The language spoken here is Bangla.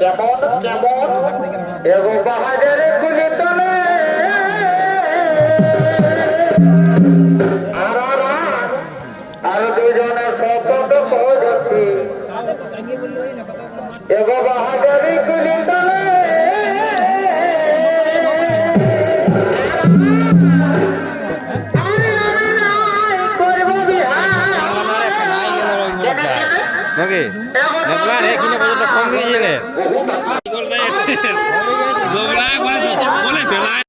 কেমন কেমন এগো বাহাজারে খুলি তলে আর আর দুজনে শপথ করছি। এগো বাহাজারে খুলি তলে নাকি দেখলা রে কিনে পর্যন্ত কম দিয়ে গেলে দোগলা বলে ফেলায়।